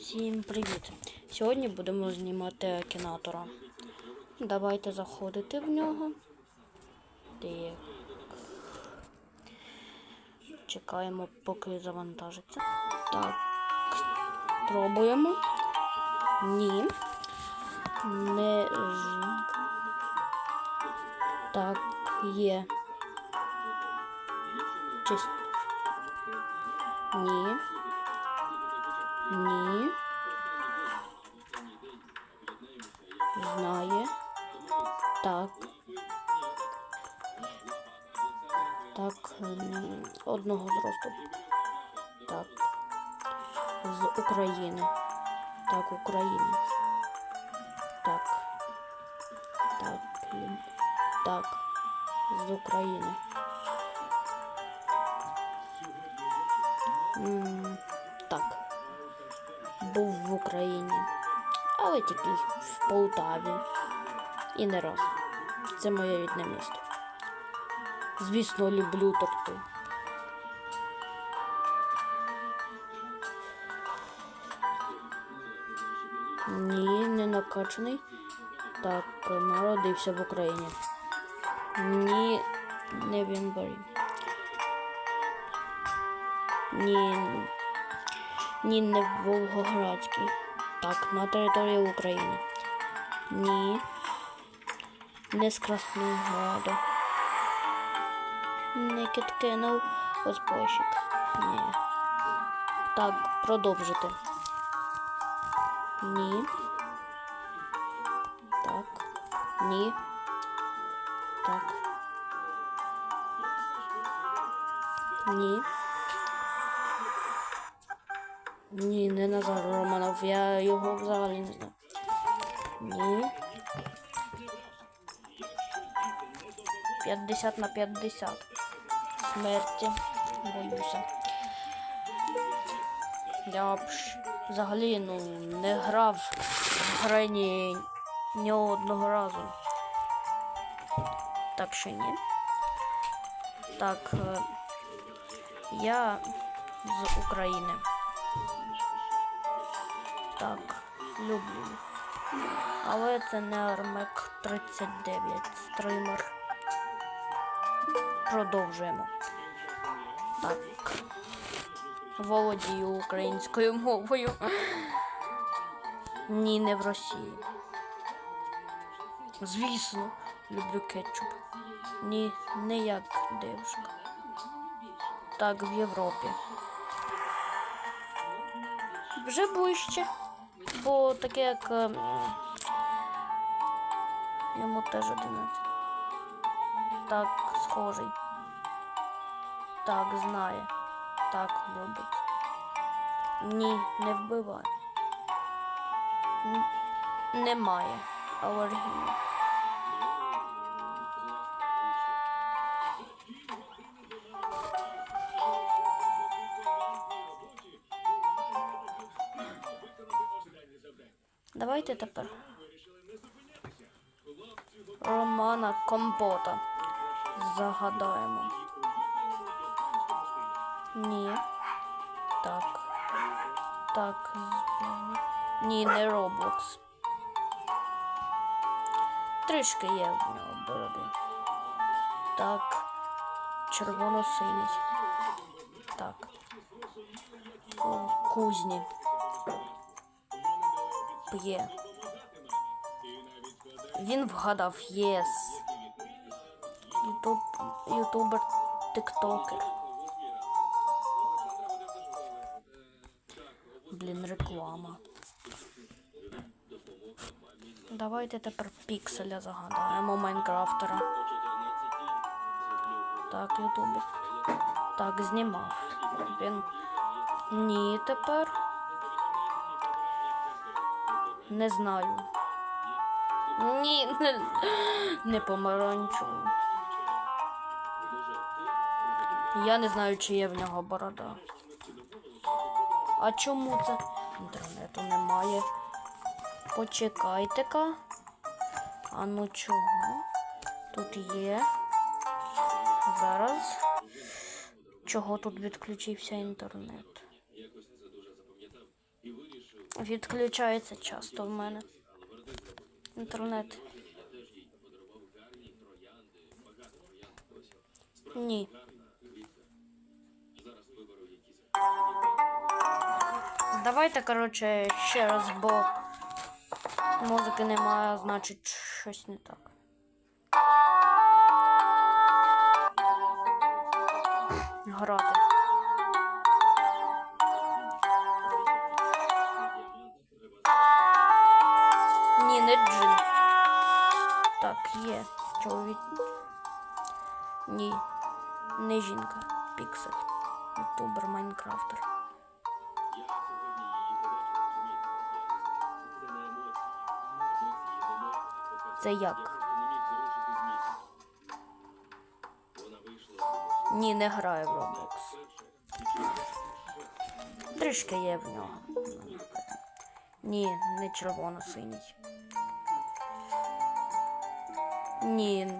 Всім привіт! Сьогодні будемо знімати акінатора. Давайте заходити в нього. Так. Чекаємо, поки завантажиться. Так. Пробуємо. Ні. Не Так, є. Чист. Ні. Ні. Знає. Так. Так. Одного зросту. Так. З України. Так, України. Так. Так. Так. З України. М. Був в Україні. Але тільки в Полтаві. І не раз. Це моє рідне місто. Звісно, люблю торти. Ні, не накачаний. Так, народився в Україні. Ні, не в январі. Ні. Ні, не в Волгоградській. Так, на території України. Ні. Не з Краснограда. Не Кіткинув Госпойщик. Ні. Так, продовжити. Ні. Так. Ні. Так. Ні. Ні, не Назар Романов. Я його взагалі не знаю. Ні. 50 на 50. Смерті. Боюся. Я взагалі ну, не грав в грані ні одного разу. Так що ні. Так. е, Я з України. Так, люблю. Але це не Армек 39 стример. Продовжуємо. Так. Володію українською мовою. Ні, не в Росії. Звісно, люблю кетчуп. Ні, не як дівчинка. Так, в Європі. Вже ближче. Бо таке як. ем, Йому теж 11. Так, схожий. Так, знає. Так, любить. Ні, не вбиває. Немає алергії. Давайте тепер. Романа Компота. Загадаємо. Ні. Так. Так. Ні, не Роблокс. Трішки є в нього бороди. Так. Червоно-синій. Так. Ку- Кузні. П'є. Він вгадав єс. Ютуб, ютубер, тиктокер. Блін, реклама. Давайте тепер пікселя загадаємо Майнкрафтера. Так, ютубер. Так, знімав. Він. Ні, тепер. Не знаю. Ні, не, не помаранчевий. Я не знаю, чи є в нього борода. А чому це? Інтернету немає. Почекайте-ка. А ну чого? Тут є. Зараз. Чого тут відключився інтернет? Відключається часто в мене. Інтернет. Ні. Давайте, коротше, ще раз, бо музики немає, значить щось не так. Грати. Не джин. Так, є. Чоловік. Ні. Не жінка. Піксель. Ютубер Майнкрафтер. Це як? Ні, не граю в Roblox. Трішки є в нього. Ні, не червоно-синій. Ні.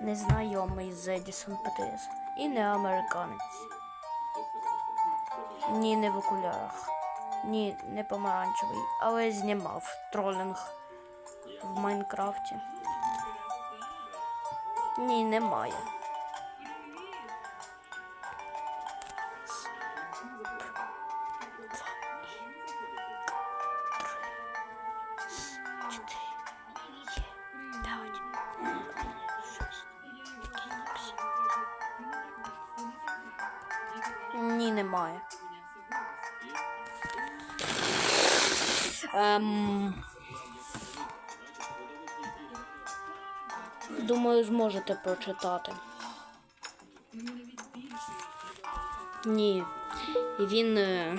Незнайомий з Едісон ПТС. І не американець. Ні, не в окулярах. Ні, не помаранчевий, але знімав тролінг в Майнкрафті. Ні, немає. Ні, немає. Ем... Думаю, зможете прочитати. Ні. Він е,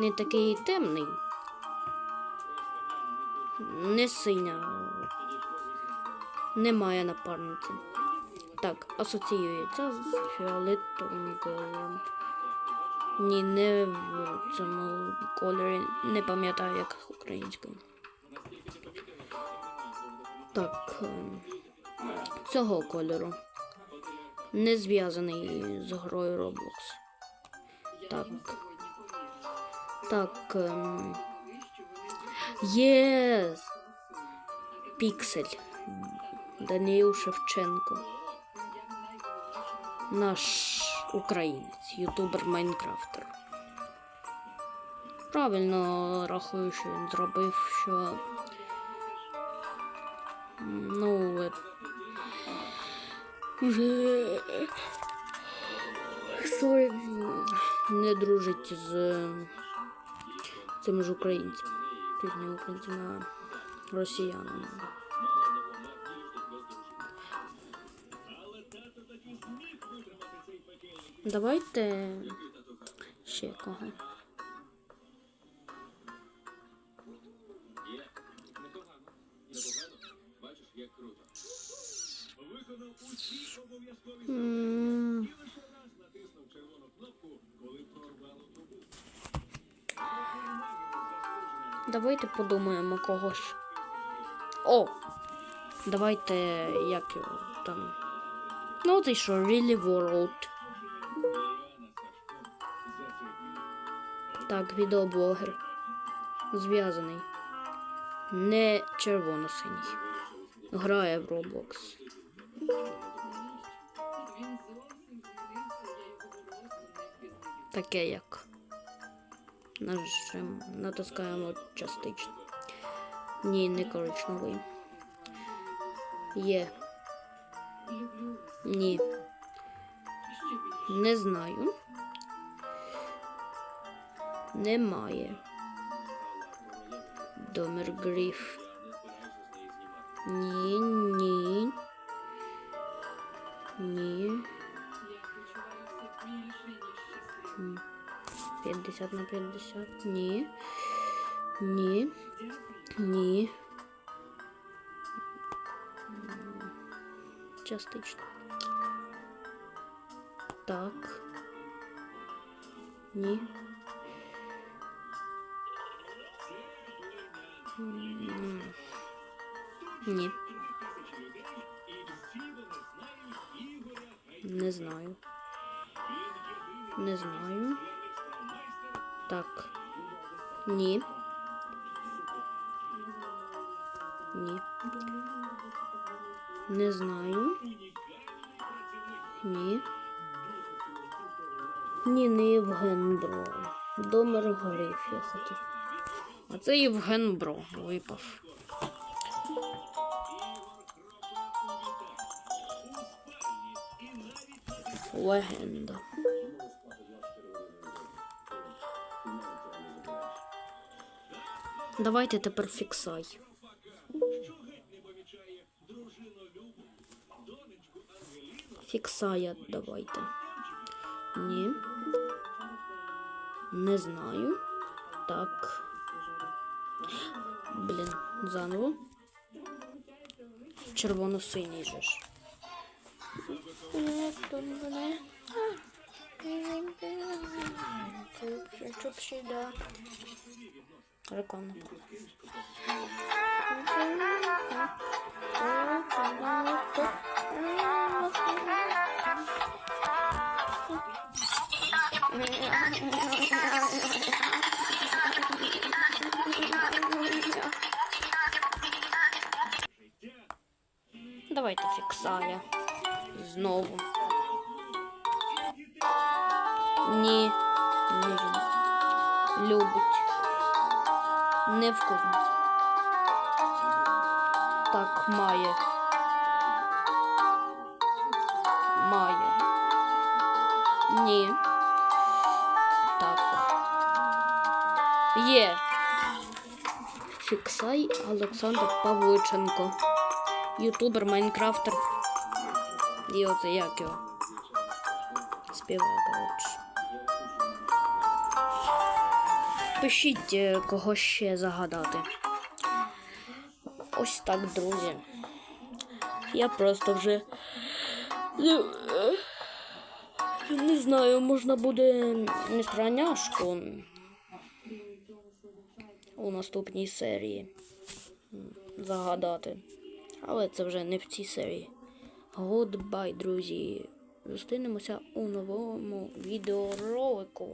не такий темний. Не синя. Немає напарниці. Так, асоціюється з фіолетовим кольором. Ні, не в цьому кольорі. Не пам'ятаю, як українською. Так. ем, Цього кольору. Не зв'язаний з грою Roblox. Так. Так. ем, Єс! Піксель. Даніл Шевченко. Наш українець, ютубер Майнкрафтер. Правильно рахую, що він зробив, що. Ну, вже не дружить з цим ж українцем. Не українцем, а росіянами. Давайте ще кого. М, Давайте подумаємо когось. О! Давайте як його там. Ну, це що, Really World. Так, відеоблогер. Зв'язаний. Не червоно-синій. Грає в Roblox. Таке як. Нажим, натискаємо частично. Ні, не коричневий. Є. Ні. Не знаю. Немає. Домер Гріф. Ні, ні. Ні. М. 50 на 50. Ні. Ні. Ні. М, Частично. Так. Ні. Ні. Не знаю. Не знаю. Так. Ні. Ні. Не знаю. Ні. Ні, не Євген Бро. Домер Гриф я хотів. А це Євген Бро випав. Легенда. Давайте тепер фіксай. Фіксая давайте. Ні. Не знаю. Так. Блін, заново. Червоно-синій же ж. Рекламна Давайте фіксая. Знову. Ні. Не. Любить. Не в кузниці. Так, має. Має. Ні. Так. Є. Фіксай Олександр Павличенко. Ютубер, Майнкрафтер. І оце як його. Співає, коротше. Пишіть, е, кого ще загадати. Ось так, друзі. Я просто вже. ну, е, Не знаю, можна буде нескраняшку у наступній серії загадати. Але це вже не в цій серії. Goodbye, друзі. Зустрінемося у новому відеоролику.